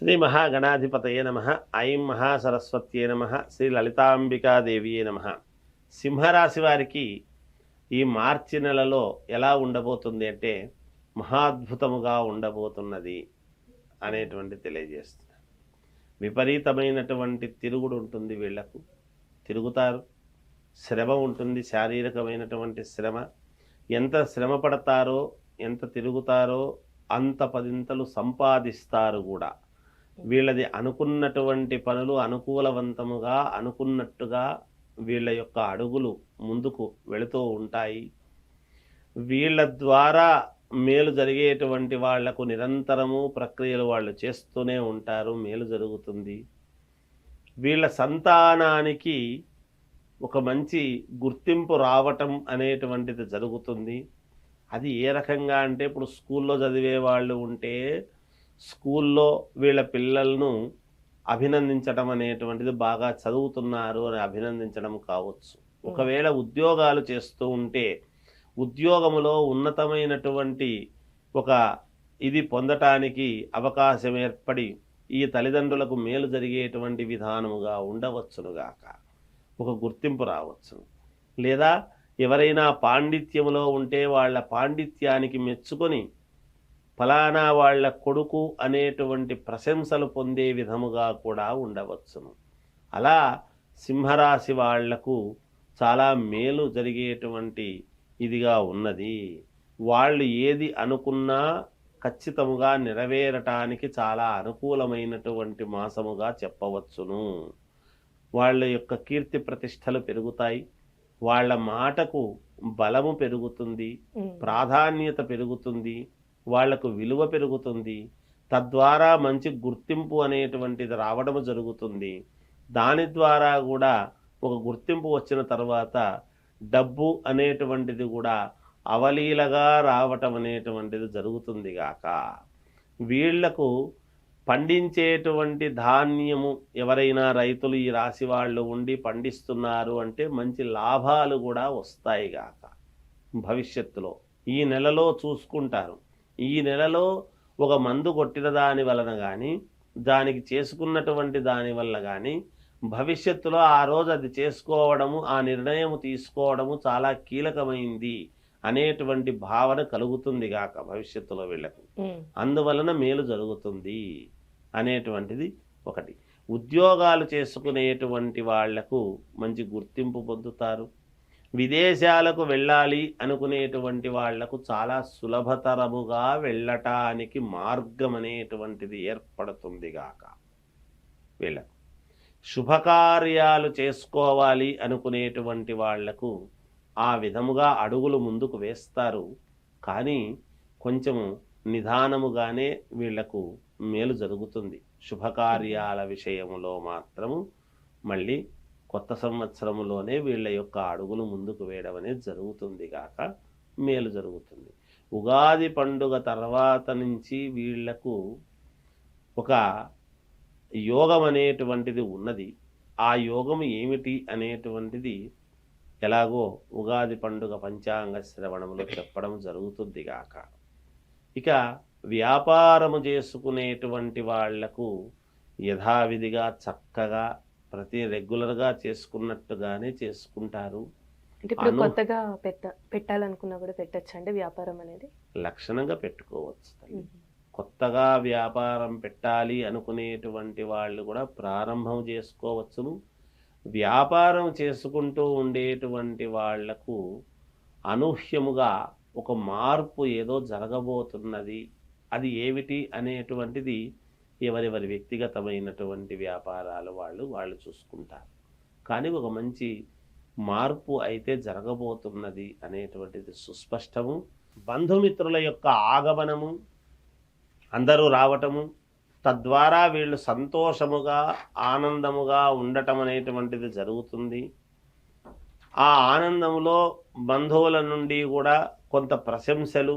శ్రీ మహాగణాధిపతయే నమ ఐం మహాసరస్వత్యే నమ శ్రీ లలితాంబికాదేవియే నమ. సింహరాశి వారికి ఈ మార్చి నెలలో ఎలా ఉండబోతుంది అంటే మహాద్భుతముగా ఉండబోతున్నది అనేటువంటి తెలియజేస్తున్నారు విపరీతమైనటువంటి తిరుగుడు ఉంటుంది వీళ్ళకు. తిరుగుతారు. శ్రమ ఉంటుంది. శారీరకమైనటువంటి శ్రమ. ఎంత శ్రమ పడతారో ఎంత తిరుగుతారో అంత పదింతలు సంపాదిస్తారు కూడా. వీళ్ళది అనుకున్నటువంటి పనులు అనుకూలవంతముగా అనుకున్నట్టుగా వీళ్ళ యొక్క అడుగులు ముందుకు వెళుతూ ఉంటాయి. వీళ్ళ ద్వారా మేలు జరిగేటువంటి వాళ్ళకు నిరంతరము ప్రక్రియలు వాళ్ళు చేస్తూనే ఉంటారు మేలు జరుగుతుంది. వీళ్ళ సంతానానికి ఒక మంచి గుర్తింపు రావటం అనేటువంటిది జరుగుతుంది. అది ఏ రకంగా అంటే ఇప్పుడు స్కూల్లో చదివే వాళ్ళు ఉంటే స్కూల్లో వీళ్ళ పిల్లలను అభినందించడం అనేటువంటిది బాగా చదువుతున్నారు అని అభినందించడం కావచ్చు. ఒకవేళ ఉద్యోగాలు చేస్తూ ఉంటే ఉద్యోగములో ఉన్నతమైనటువంటి ఒక ఇది పొందటానికి అవకాశం ఏర్పడి ఈ తల్లిదండ్రులకు మేలు జరిగేటువంటి విధానముగా ఉండవచ్చునుగాక ఒక గుర్తింపు రావచ్చును. లేదా ఎవరైనా పాండిత్యములో ఉంటే వాళ్ళ పాండిత్యానికి మెచ్చుకొని ఫలానా వాళ్ళ కొడుకు అనేటువంటి ప్రశంసలు పొందే విధముగా కూడా ఉండవచ్చును. అలా సింహరాశి వాళ్ళకు చాలా మేలు జరిగేటువంటి ఇదిగా ఉన్నది. వాళ్ళు ఏది అనుకున్నా ఖచ్చితముగా నెరవేరటానికి చాలా అనుకూలమైనటువంటి మాసముగా చెప్పవచ్చును. వాళ్ళ యొక్క కీర్తి ప్రతిష్టలు పెరుగుతాయి. వాళ్ళ మాటకు బలము పెరుగుతుంది. ప్రాధాన్యత పెరుగుతుంది. వాళ్ళకు విలువ పెరుగుతుంది. తద్వారా మంచి గుర్తింపు అనేటువంటిది రావడం జరుగుతుంది. దాని ద్వారా కూడా ఒక గుర్తింపు వచ్చిన తర్వాత డబ్బు అనేటువంటిది కూడా అవలీలగా రావటం అనేటువంటిది జరుగుతుంది గాక. వీళ్ళకు పండించేటువంటి ధాన్యము ఎవరైనా రైతులు ఈ రాశి వాళ్ళు ఉండి పండిస్తున్నారు అంటే మంచి లాభాలు కూడా వస్తాయి గాక. భవిష్యత్తులో ఈ నెలలో చూసుకుంటారు. ఈ నెలలో ఒక మందు కొట్టిన దాని వలన కానీ దానికి చేసుకున్నటువంటి దాని వల్ల కానీ భవిష్యత్తులో ఆ రోజు అది చేసుకోవడము ఆ నిర్ణయం తీసుకోవడము చాలా కీలకమైంది అనేటువంటి భావన కలుగుతుంది గాక భవిష్యత్తులో వీళ్ళకు. అందువలన మేలు జరుగుతుంది అనేటువంటిది ఒకటి. ఉద్యోగాలు చేసుకునేటువంటి వాళ్ళకు మంచి గుర్తింపు పొందుతారు. విదేశాలకు వెళ్ళాలి అనుకునేటువంటి వాళ్ళకు చాలా సులభతరముగా వెళ్ళటానికి మార్గం అనేటువంటిది ఏర్పడుతుంది గాక. వీళ్ళకు శుభకార్యాలు చేసుకోవాలి అనుకునేటువంటి వాళ్ళకు ఆ విధముగా అడుగులు ముందుకు వేస్తారు. కానీ కొంచెము నిదానముగానే వీళ్ళకు మేలు జరుగుతుంది. శుభకార్యాల విషయంలో మాత్రము మళ్ళీ కొత్త సంవత్సరంలోనే వీళ్ళ యొక్క అడుగులు ముందుకు వేయడం అనేది జరుగుతుంది కాక మేలు జరుగుతుంది. ఉగాది పండుగ తర్వాత నుంచి వీళ్ళకు ఒక యోగం అనేటువంటిది ఉన్నది. ఆ యోగం ఏమిటి అనేటువంటిది ఎలాగో ఉగాది పండుగ పంచాంగ శ్రవణంలో చెప్పడం జరుగుతుంది గాక. ఇక వ్యాపారము చేసుకునేటువంటి వాళ్ళకు యథావిధిగా చక్కగా ప్రతి రెగ్యులర్గా చేసుకున్నట్టుగానే చేసుకుంటారు. అంటే ఇప్పుడు అను- కొత్తగా పెట్ట పెట్టాలనుకున్నా కూడా పెట్టచ్చు అండి వ్యాపారం అనేది? లక్షణంగా పెట్టుకోవచ్చు తల్లి. కొత్తగా వ్యాపారం పెట్టాలి అనుకునేటువంటి వాళ్ళు కూడా ప్రారంభం చేసుకోవచ్చును. వ్యాపారం చేసుకుంటూ ఉండేటువంటి వాళ్ళకు అనూహ్యముగా ఒక మార్పు ఏదో జరగబోతున్నది. అది ఏమిటి అనేటువంటిది ఎవరెవరి వ్యక్తిగతమైనటువంటి వ్యాపారాలు వాళ్ళు వాళ్ళు చూసుకుంటారు. కానీ ఒక మంచి మార్పు అయితే జరగబోతున్నది అనేటువంటిది సుస్పష్టము. బంధుమిత్రుల యొక్క ఆగమనము అందరూ రావటము తద్వారా వీళ్ళు సంతోషముగా ఆనందముగా ఉండటం అనేటువంటిది జరుగుతుంది. ఆ ఆనందంలో బంధువుల నుండి కూడా కొంత ప్రశంసలు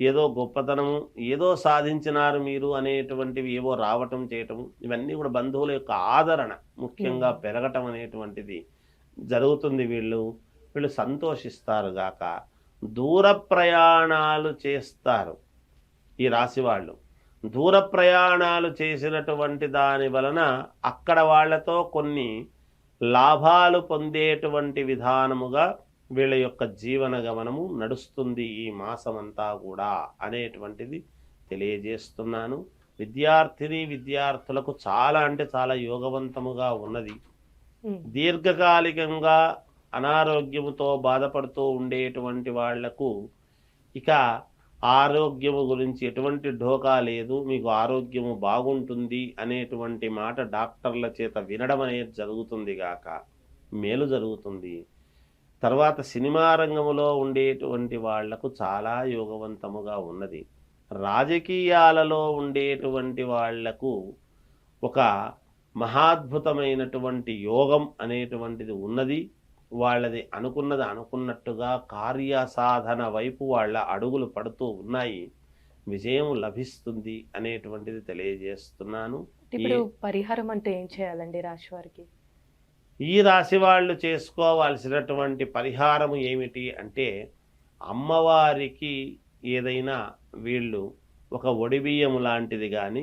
ఏదో గొప్పతనము ఏదో సాధించినారు మీరు అనేటువంటివి ఏవో రావటం చేయటం ఇవన్నీ కూడా బంధువుల యొక్క ఆదరణ ముఖ్యంగా. పెరగటం అనేటువంటిది జరుగుతుంది వీళ్ళు. వీళ్ళు సంతోషిస్తారు గాక. దూర ప్రయాణాలు చేస్తారు ఈ రాశి వాళ్ళు. దూర ప్రయాణాలు చేసినటువంటి దాని వలన అక్కడ వాళ్ళతో కొన్ని లాభాలు పొందేటువంటి విధానముగా వీళ్ళ యొక్క జీవన గమనము నడుస్తుంది ఈ మాసమంతా కూడా అనేటువంటిది తెలియజేస్తున్నాను. విద్యార్థిని విద్యార్థులకు చాలా అంటే చాలా యోగవంతముగా ఉన్నది. దీర్ఘకాలికంగా అనారోగ్యముతో బాధపడుతూ ఉండేటువంటి వాళ్ళకు ఇక ఆరోగ్యము గురించి ఎటువంటి ఢోకా లేదు మీకు ఆరోగ్యము బాగుంటుంది అనేటువంటి మాట డాక్టర్ల చేత వినడం అనేది జరుగుతుంది గాక మేలు జరుగుతుంది. తర్వాత సినిమా రంగములో ఉండేటువంటి వాళ్ళకు చాలా యోగవంతముగా ఉన్నది. రాజకీయాలలో ఉండేటువంటి వాళ్ళకు ఒక మహాద్భుతమైనటువంటి యోగం అనేటువంటిది ఉన్నది. వాళ్ళది అనుకున్నది అనుకున్నట్టుగా కార్యసాధన వైపు వాళ్ళ అడుగులు పడుతూ ఉన్నాయి. విజయం లభిస్తుంది అనేటువంటిది తెలియజేస్తున్నాను. ఇప్పుడు పరిహారం అంటే ఏం చేయాలండి రాశి వారికి ఈ రాశి వాళ్ళు చేసుకోవాల్సినటువంటి పరిహారం ఏమిటి అంటే అమ్మవారికి ఏదైనా వీళ్ళు ఒక ఒడిబియ్యం లాంటిది కానీ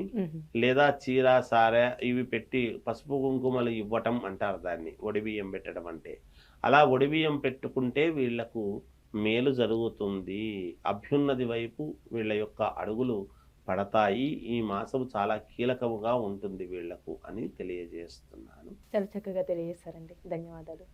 లేదా చీర సార ఇవి పెట్టి పసుపు కుంకుమలు ఇవ్వటం అంటారు దాన్ని ఒడిబియ్యం పెట్టడం అంటే. అలా ఒడిబియ్యం పెట్టుకుంటే వీళ్ళకు మేలు జరుగుతుంది. అభ్యున్నతి వైపు వీళ్ళ యొక్క అడుగులు పడతాయి. ఈ మాసం చాలా కీలకముగా ఉంటుంది వీళ్ళకు అని తెలియజేస్తున్నాను. చాలా చక్కగా తెలియజేశారండి. ధన్యవాదాలు.